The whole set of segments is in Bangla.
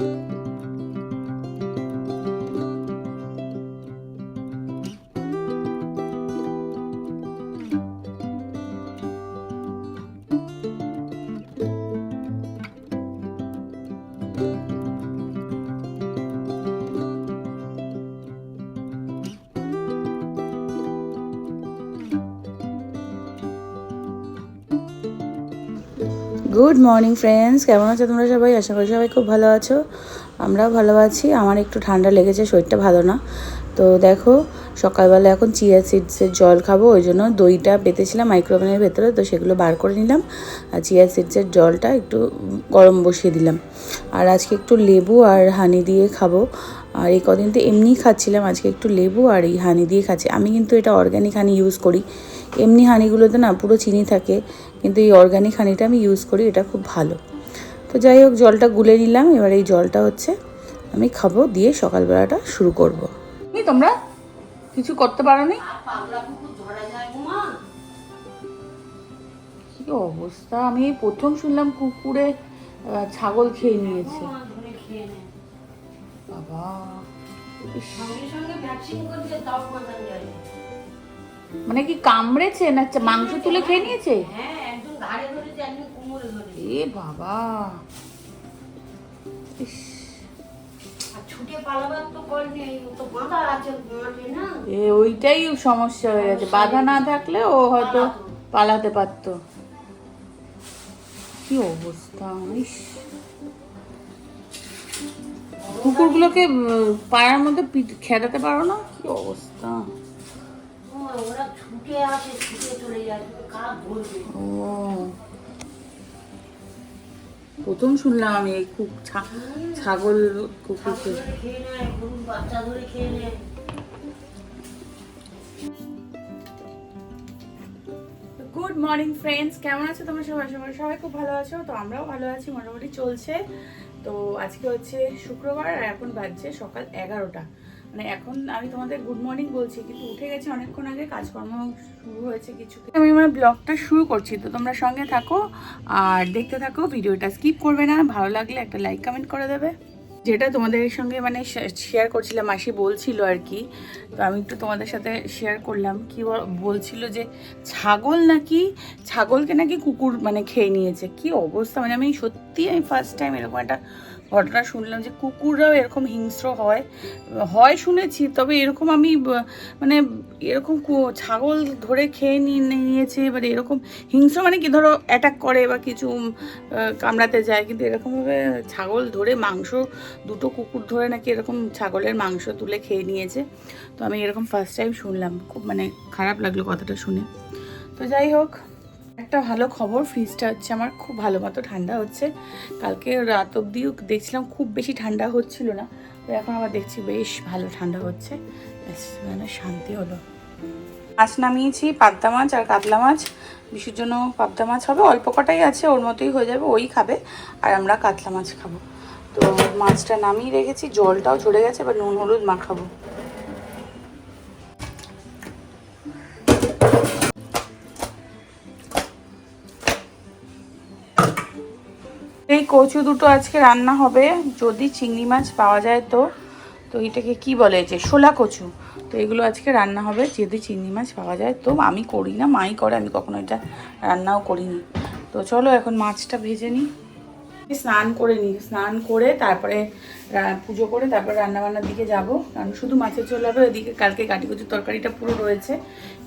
Música গুড মর্নিং ফ্রেন্ডস কেমন আছো তোমরা সবাই? আশা করি সবাই খুব ভালো আছো। আমরাও ভালো আছি। আমার একটু ঠান্ডা লেগেছে, শরীরটা ভালো না। তো দেখো, সকালবেলা এখন চিয়া সিডসের জল খাব, ওই জন্য দইটা পেতেছিলাম মাইক্রোওভেনের ভেতরে, তো সেগুলো বার করে নিলাম। আর চিয়া সিডসের জলটা একটু গরম বসিয়ে দিলাম। আর আজকে একটু লেবু আর হানি দিয়ে খাব। আর এই কদিন তো এমনিই খাচ্ছিলাম, আজকে একটু লেবু আর এই হানি দিয়ে খাচ্ছি। আমি কিন্তু এটা অর্গ্যানিক হানি ইউজ করি। এমনি হানিগুলোতে না পুরো চিনি থাকে কিন্তু এই অর্গ্যানিক হানিটা আমি ইউজ করি এটা খুব ভালো। তো যাই হোক জলটা গুলে নিলাম এবার এই জলটা হচ্ছে আমি খাব দিয়ে সকালবেলাটা শুরু করব। তোমরা কিছু করতে পারো নি কি অবস্থা? আমি প্রথম শুনলাম কুকুরে ছাগল খেয়ে নিয়েছে। বাবা ইস, মানে কি কামড়েছে না মাংস তুলে খেয়ে নিয়েছে? এ বাবা। এ ওইটাই সমস্যা হয়ে গেছে। বাধা না থাকলে ও হয়তো পালাতে। পারতো। কি অবস্থা ইস। কুকুরগুলোকে পাড়ার মধ্যে খেদাতে পারো না? কি অবস্থা। ওরা ছুটে আসে ছুটে চলে যায় তুমি ধরবে? ও। প্রথম শুনলাম আমি এই কুক ছাগল কুকুরকে। খেয়ে নেয় গরুর বাচ্চা ধরে খেয়ে নেয় গুড মর্নিং ফ্রেন্ডস কেমন আছো তোমরা সবাই? সবাই সবাই খুব ভালো আছো। তো আমরাও ভালো আছি মোটামুটি চলছে। তো আজকে হচ্ছে শুক্রবার আর এখন বাজছে সকাল এগারোটা। মানে এখন আমি তোমাদের গুড মর্নিং বলছি, কিন্তু উঠে গেছি অনেকক্ষণ আগে, কাজকর্ম শুরু হয়েছে কিছু আমি আমার ব্লগটা শুরু করছি, তো তোমরা সঙ্গে থাকো আর দেখতে থাকো, ভিডিওটা স্কিপ করবে না, ভালো লাগলে একটা লাইক কমেন্ট করে দেবে। যেটা তোমাদের সঙ্গে মানে শেয়ার করছিলাম, মাসি বলছিল আর কি, তো আমি একটু তোমাদের সাথে শেয়ার করলাম, কি বল- বলছিল যে, ছাগল নাকি, ছাগলকে নাকি কুকুর মানে খেয়ে নিয়েছে, কি অবস্থা? মানে আমি সত্যি আমি ফার্স্ট টাইম এরকম একটা ঘটনা শুনলাম যে কুকুররাও এরকম হিংস্র হয়। হয় শুনেছি, তবে এরকম আমি মানে এরকম ছাগল ধরে খেয়ে নিয়ে নিয়েছে, এবার এরকম হিংস্র মানে কি ধরো অ্যাটাক করে বা কিছু কামড়াতে যায়, কিন্তু এরকমভাবে ছাগল ধরে মাংস, দুটো কুকুর ধরে নাকি এরকম ছাগলের মাংস তুলে খেয়ে নিয়েছে। তো আমি এরকম ফার্স্ট টাইম শুনলাম, খুব মানে খারাপ লাগল কথাটা শুনে। তো যাই হোক একটা ভালো খবর ফ্রিজটা হচ্ছে আমার খুব ভালো মতো ঠান্ডা হচ্ছে। কালকে রাত অবধিও দেখছিলাম খুব বেশি ঠান্ডা হচ্ছিল না, তো এখন আবার দেখছি বেশ ভালো ঠান্ডা হচ্ছে। মানে শান্তি হলো। মাছ নামিয়েছি, পাবদা মাছ আর কাতলা মাছ। বিশুর জন্য পাবদা মাছ হবে, অল্প কটাই আছে, ওর মতোই হয়ে যাবে, ওই খাবে, আর আমরা কাতলা মাছ খাব। তো মাছটা নামিয়ে রেখেছি, জলটাও ঝরে গেছে, এবার নুন, হলুদ মাখাবো। কচু দুটো আজকে রান্না হবে। যদি চিংড়ি মাছ পাওয়া যায় তো তো এটাকে কি বলে যে শোলা কচু। তো এগুলো আজকে রান্না হবে। যদি চিংড়ি মাছ পাওয়া যায় তো, আমি করি না, মাই করে, আমি কখনো এটা রান্নাও করিনি। তো চলো এখন মাছটা ভেজে নিই। স্নান করে নিই স্নান করে তারপরে পুজো করে তারপরে রান্নাবান্নার দিকে যাব। কারণ শুধু মাছের ঝোল হবে, ওইদিকে কালকে কাটি কুচুর তরকারিটা পুরো রয়েছে।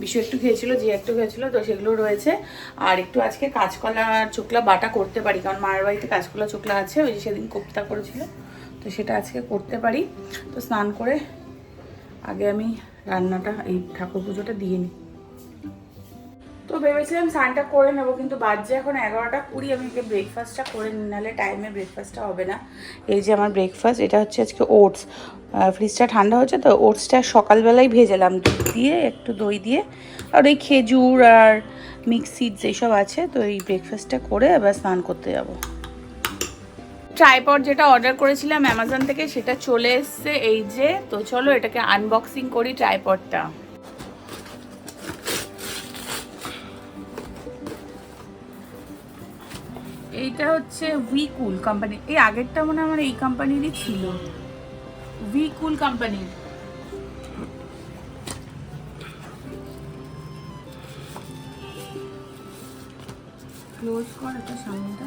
বিশু একটু খেয়েছিল যে একটু খেয়েছিল, তো সেগুলো রয়েছে। আর একটু আজকে কাঁচকলা চোকলা বাটা করতে পারি, কারণ মায়ের বাড়িতে কাঁচকলা চোকলা আছে, ওই যে সেদিন কোপ্তা করেছিল, তো সেটা আজকে করতে পারি। তো স্নান করে আগে আমি রান্নাটা, এই ঠাকুর পুজোটা দিয়ে নিই ভেবেছিলাম স্নানটা করে নেব, কিন্তু বাজছে এখন এগারোটা কুড়ি, আমি ব্রেকফাস্টটা করে নাহলে টাইমে ব্রেকফাস্টটা হবে না। এই যে আমার ব্রেকফাস্ট এটা হচ্ছে আজকে ওটস ফ্রিজটা ঠান্ডা হচ্ছে তো ওটসটা সকালবেলায় ভেজেলাম, দুধ দিয়ে, একটু দই দিয়ে। আর ওই খেজুর আর মিক্স সিডস এইসব আছে, তো এই ব্রেকফাস্টটা করে এবার স্নান করতে যাব। ট্রাইপড যেটা অর্ডার করেছিলাম অ্যামাজন থেকে, সেটা চলে এসছে, এই যে, তো চলো এটাকে আনবক্সিং করি ট্রাইপডটা এইটা হচ্ছে ভি কুল কোম্পানি এই আগেরটা মনে আমার এই কোম্পানিরই ছিল। ভি কুল কোম্পানির ক্লোজ কর এটা সামনেটা।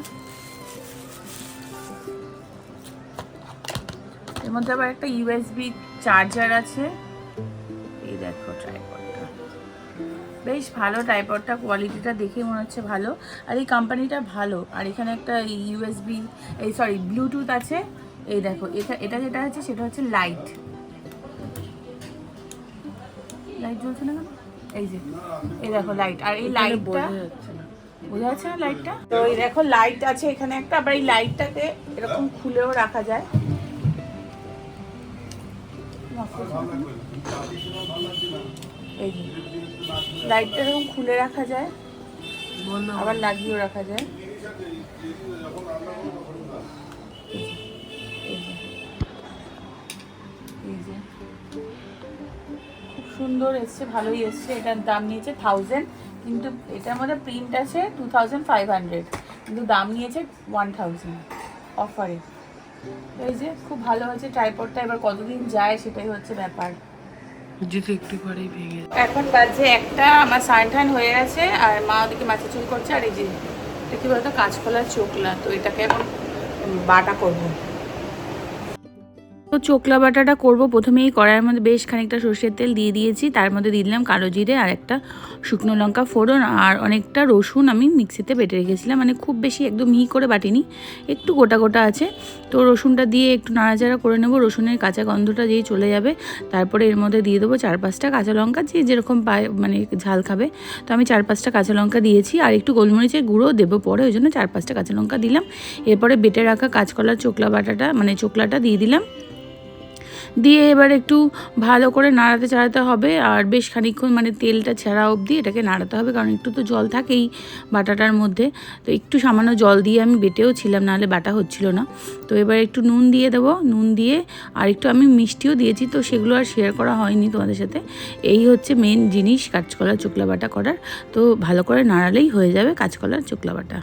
এর মধ্যে আবার একটা ইউএসবি চার্জার আছে। বেশ ভালো ট্রাইপডটা কোয়ালিটিটা দেখে মনে হচ্ছে ভালো। আর এই কোম্পানিটা ভালো। আর এখানে একটা ইউএসবি এই সরি ব্লুটুথ আছে। এই দেখো এটা এটা যেটা আছে সেটা হচ্ছে লাইট। লাইট জ্বলছে না এই যে এই দেখো লাইট। আর এই লাইটটা বোঝা যাচ্ছে না লাইটটা? তো এই দেখো লাইট আছে এখানে একটা আবার এই লাইটটাকে এরকম খুলেও রাখা যায়। এই যে লাইটটা এরকম খুলে রাখা যায় আবার লাগিয়েও রাখা যায়। খুব সুন্দর এসছে ভালোই এসছে। এটার দাম নিয়েছে থাউজেন্ড কিন্তু এটার মধ্যে প্রিন্ট আছে টু থাউজেন্ড ফাইভ হান্ড্রেড কিন্তু দাম নিয়েছে ওয়ান থাউজেন্ড অফারে এই যে খুব ভালো হয়েছে ট্রাইপডটা এবার কতদিন যায় সেটাই হচ্ছে ব্যাপার। যদি একটু পরেই ভেঙে এখন বাজে একটা, আমার সান টান হয়ে গেছে, আর মা ওদিকে মাথা চুল করছে, আর এই যে, এটা কি বলতো, কাঁচকলার চোখলা তো এটাকে এখন বাটা করব। তো চোকলা বাটাটা করব। প্রথমেই কড়াইয়ের মধ্যে বেশ খানিকটা সর্ষের তেল দিয়ে দিয়েছি। তার মধ্যে দিয়ে দিলাম কালো জিরে আর একটা শুকনো লঙ্কা ফোড়ন আর অনেকটা রসুন আমি মিক্সিতে বেটে রেখেছিলাম। মানে খুব বেশি একদম মিহি করে বাটিনি, একটু গোটা গোটা আছে। তো রসুনটা দিয়ে একটু নাড়াচাড়া করে নেব। রসুনের কাঁচা গন্ধটা যেই চলে যাবে, তারপরে এর মধ্যে দিয়ে দেবো চার পাঁচটা কাঁচা লঙ্কা। যে যেরকম পায় মানে ঝাল খাবে। তো আমি চার পাঁচটা কাঁচা লঙ্কা দিয়েছি আর একটু গোলমরিচের গুঁড়ো দেবো পরে, ওই জন্য চার পাঁচটা কাঁচা লঙ্কা দিলাম। এরপরে বেটে রাখা কাঁচকলার চোকলা বাটাটা মানে চোকলাটা দিয়ে দিলাম। দিয়ে এবার একটু ভালো করে নাড়াতে চাড়াতে হবে। আর বেশ খানিকক্ষণ মানে তেলটা ছাড়া অবধি এটাকে নাড়াতে হবে, কারণ একটু তো জল থাকেই বাটাটার মধ্যে। তো একটু সামান্য জল দিয়ে আমি বেটেও ছিলাম, নাহলে বাটা হচ্ছিল না। তো এবার একটু নুন দিয়ে দেবো। নুন দিয়ে আর একটু আমি মিষ্টিও দিয়েছি, তো সেগুলো আর শেয়ার করা হয়নি তোমাদের সাথে। এই হচ্ছে মেন জিনিস, কাঁচকলার চোকলা বাটা করার। তো ভালো করে নাড়ালেই হয়ে যাবে কাঁচকলার চোকলা বাটা।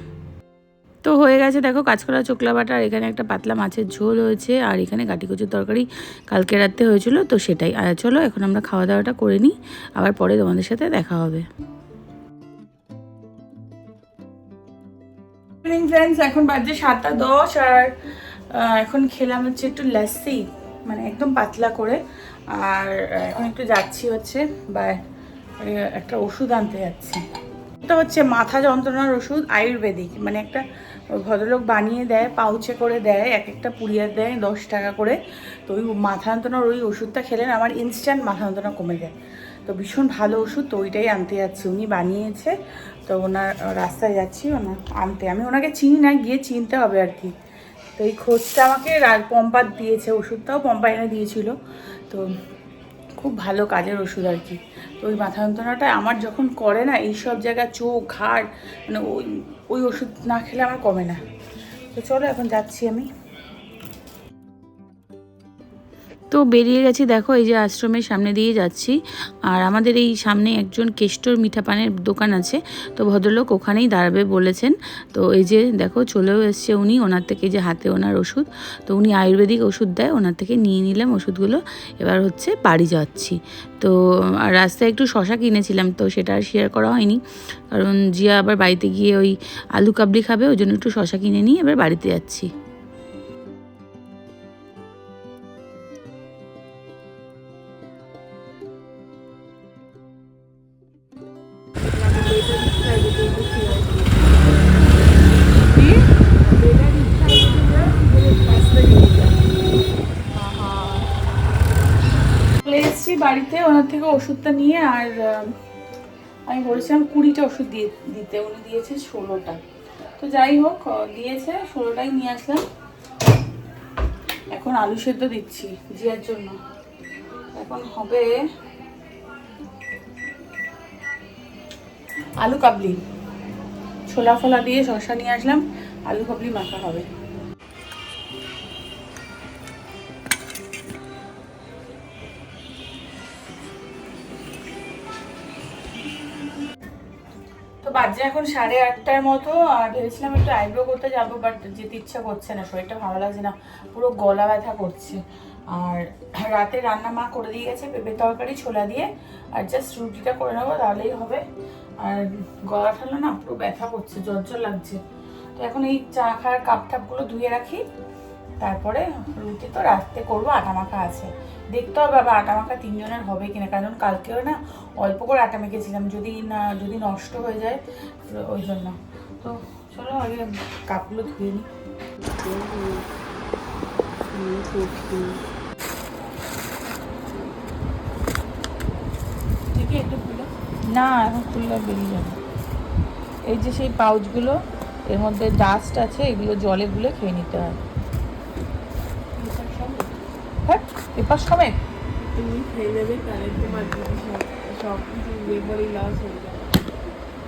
তো হয়ে গেছে, দেখো কাঁচকলা চোকলা বাটা, আর এখানে একটা পাতলা মাছের ঝোল হয়েছে, আর এখানে গাটি কচুর তরকারি কালকে রাত্রে হয়েছিল, তো সেটাই। আর চলো, এখন আমরা খাওয়া দাওয়াটা করে নিই, আবার পরে তোমাদের সাথে দেখা হবে। এখন বাজে সাতটা দশ, আর এখন খেলাম হচ্ছে একটু লাসি মানে একদম পাতলা করে, আর এখন একটু যাচ্ছি হচ্ছে, বা একটা ওষুধ আনতে যাচ্ছি। এটা হচ্ছে মাথা যন্ত্রণার ওষুধ আয়ুর্বেদিক মানে একটা ভদ্রলোক বানিয়ে দেয়, পাউচে করে দেয় এক একটা পুড়িয়ে দেয়, দশ টাকা করে। তো ওই মাথা যন্ত্রণার ওই ওষুধটা খেলেন আমার ইনস্ট্যান্ট মাথা যন্ত্রণা কমে যায়। তো ভীষণ ভালো ওষুধ, তো ওইটাই আনতে যাচ্ছি। উনি বানিয়েছে, তো ওনার রাস্তায় যাচ্ছি ওনার আনতে। আমি ওনাকে চিনি না, গিয়ে চিনতে হবে আর কি। তো এই খোঁজটা আমাকে পম্পার দিয়েছে, ওষুধটাও পম্পা এনে দিয়েছিল। তো খুব ভালো কাজের ওষুধ আর কি। তো ওই মাথা যন্ত্রণাটা আমার যখন করে না, এই সব জায়গায় চোখ, ঘাড় মানে ওই ওই ওষুধ না খেলে আমার কমে না। তো চলো, এখন যাচ্ছি আমি। তো বেরিয়ে গেছি, দেখো এই যে আশ্রমের সামনে দিয়ে যাচ্ছি। আর আমাদের এই সামনে একজন কেষ্টর মিঠা পানের দোকান আছে, তো ভদ্রলোক ওখানেই দাঁড়াবে বলেছেন। তো এই যে দেখো চলেও এসছে উনি, ওনার থেকে যে হাতে ওনার ওষুধ, তো উনি আয়ুর্বেদিক ওষুধ দেয়, ওনার থেকে নিয়ে নিলাম ওষুধগুলো। এবার হচ্ছে বাড়ি যাচ্ছি। তো রাস্তায় একটু শশা কিনেছিলাম, তো সেটা আর শেয়ার করা হয়নি। কারণ জিয়া আবার বাড়িতে গিয়ে ওই আলু কাবলি খাবে, ওই জন্য একটু শশা কিনে নিয়ে এবার বাড়িতে যাচ্ছি। বাড়িতে ওনার থেকে ওষুধটা নিয়ে আর আমি বলেছিলাম কুড়িটা ওষুধ দিয়ে, দিতে। উনি দিয়েছে ষোলোটা। তো যাই হোক দিয়েছে, ষোলোটাই নিয়ে আসলাম। এখন আলু সেদ্ধ দিচ্ছি জিয়ার জন্য। এখন হবে আলু কাবলি। ছোলা ফোলা দিয়ে শসা নিয়ে আসলাম, আলু কাবলি মাখা হবে। তো বাজে এখন সাড়ে আটটার মতো, আর ভেবেছিলাম একটু আইব্রো করতে যাব বাট যেতে ইচ্ছা করছে না, শরীরটা ভালো লাগছে না, পুরো গলা ব্যথা করছে। আর রাতে রান্না মা করে দিয়ে গেছে পেঁপে তরকারি ছোলা দিয়ে, আর জাস্ট রুটিটা করে নেব, তাহলেই হবে। আর গলা ঠালো না, পুরো ব্যথা করছে, জ্বর লাগছে। তো এখন এই চা খাওয়ার কাপ টাপগুলো ধুয়ে রাখি। তারপরে রুটি তো রাত্রে করব, আটা মাখা আছে। দেখতে হবে আবার আটা মাখা তিনজনের হবে কিনা, কারণ কালকেও না অল্প করে আটা মেখেছিলাম, যদি না, যদি নষ্ট হয়ে যায় ওই জন্য। তো চলো আগে কাপগুলো ধুয়ে নিই না, এখন খুললে বেরিয়ে যাবে এই যে সেই পাউচগুলো এর মধ্যে ডাস্ট আছে, এগুলো জলে গুলে খেয়ে নিতে হয়। হয়ে যাবে।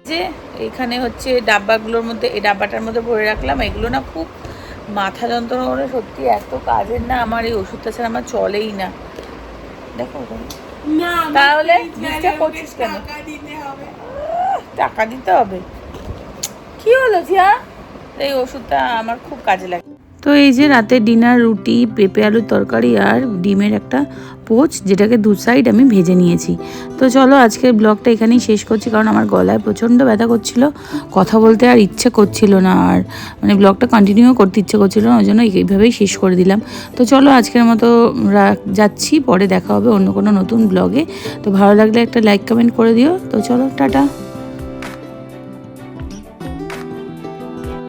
যে এখানে হচ্ছে ডাব্বাগুলোর মধ্যে এই ডাব্বাটার মধ্যে ভরে রাখলাম এগুলো না খুব মাথা যন্ত্রণা করে সত্যি এত কাজের না আমার এই ওষুধটা ছাড়া আমার চলেই না। দেখো তাহলে করছিস কেন? দিতে হবে। টাকা দিতে হবে? কি হলো জিয়া? এই ওষুধটা আমার খুব কাজে লাগে। তো এই যে রাতের ডিনার, রুটি, পেঁপে, আলুর তরকারি আর ডিমের একটা পোচ, যেটাকে দু সাইড আমি ভেজে নিয়েছি। তো চলো আজকের ব্লগটা এখানেই শেষ করছি, কারণ আমার গলায় প্রচণ্ড ব্যথা করছিল। কথা বলতে আর ইচ্ছে করছিল না, আর মানে ব্লগটা কন্টিনিউ করতে ইচ্ছে করছিল না, ওই জন্য এইভাবেই শেষ করে দিলাম। তো চলো আজকের মতো যাচ্ছি, পরে দেখা হবে অন্য কোনো নতুন ব্লগে। তো ভালো লাগলে একটা লাইক কমেন্ট করে দিও। তো চলো, টাটা।